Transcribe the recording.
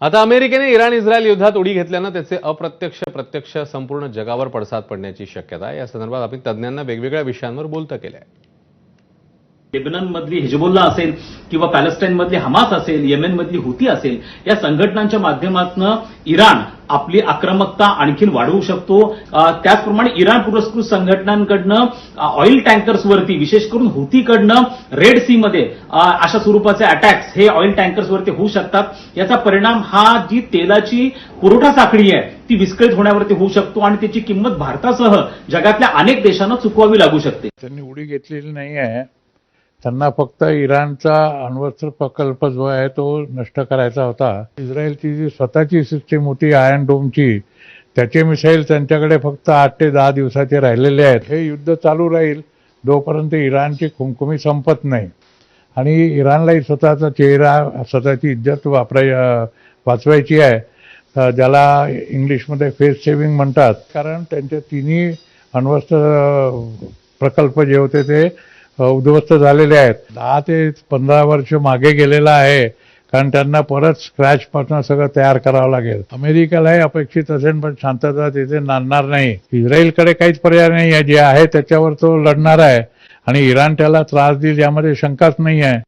आता अमेरिकेने Iran Israel युद्धात उडी घेतल्यानं त्याचे अप्रत्यक्ष प्रत्यक्ष संपूर्ण जगावर पडसाद पडण्याची शक्यता आहे. या संदर्भात आपण तज्ज्ञांना वेगवेगळ्या विषयांवर बोलतं केलंय. आहे मधली हिजबुल्ला असेल किंवा पॅलेस्टाईन मधली हमास असेल येमेन मधली हुती असेल या संघटनांच्या माध्यमातून इराण आपली आक्रमकता आणखीन वाढवू शकतो. त्याचप्रमाणे इराण पुरस्कृत संघटनांकडनं ऑइल टँकर्सवरती विशेष करून हुतीकडनं रेड सी मध्ये अशा स्वरूपाचे अटॅक्स हे ऑइल टँकर्सवरती होऊ शकतात. याचा परिणाम हा जी तेलाची पुरवठा साखळी आहे ती विस्कळीत होण्यावरती होऊ शकतो आणि त्याची किंमत भारतासह जगातल्या अनेक देशांना चुकवावी लागू शकते. त्यांनी उडी घेतलेली नाही आहे. त्यांना फक्त इराणचा अण्वस्त्र प्रकल्प जो आहे तो नष्ट करायचा होता. इस्रायलची जी स्वतःची सिस्टीम होती आयर्न डोमची त्याचे मिसाईल त्यांच्याकडे फक्त आठ ते दहा दिवसाचे राहिलेले आहेत. हे युद्ध चालू राहील जोपर्यंत इराणची खुमखुमी संपत नाही. आणि इराणलाही स्वतःचा चेहरा स्वतःची इज्जत वापराय वाचवायची आहे ज्याला इंग्लिशमध्ये फेस सेव्हिंग म्हणतात. कारण त्यांचे तिन्ही अण्वस्त्र प्रकल्प जे होते ते उद्ध्वस्त झालेले आहेत. दहा ते पंधरा वर्ष मागे गेलेला आहे. कारण त्यांना परत स्क्रॅचपासून सगळं तयार करावं लागेल. अमेरिकेलाही अपेक्षित असेल पण शांतता तिथे नांदणार नाही. इस्रायलकडे काहीच पर्याय नाही आहे. जे आहे त्याच्यावर तो लढणार आहे. आणि इराण त्याला त्रास देईल यामध्ये शंकाच नाही आहे.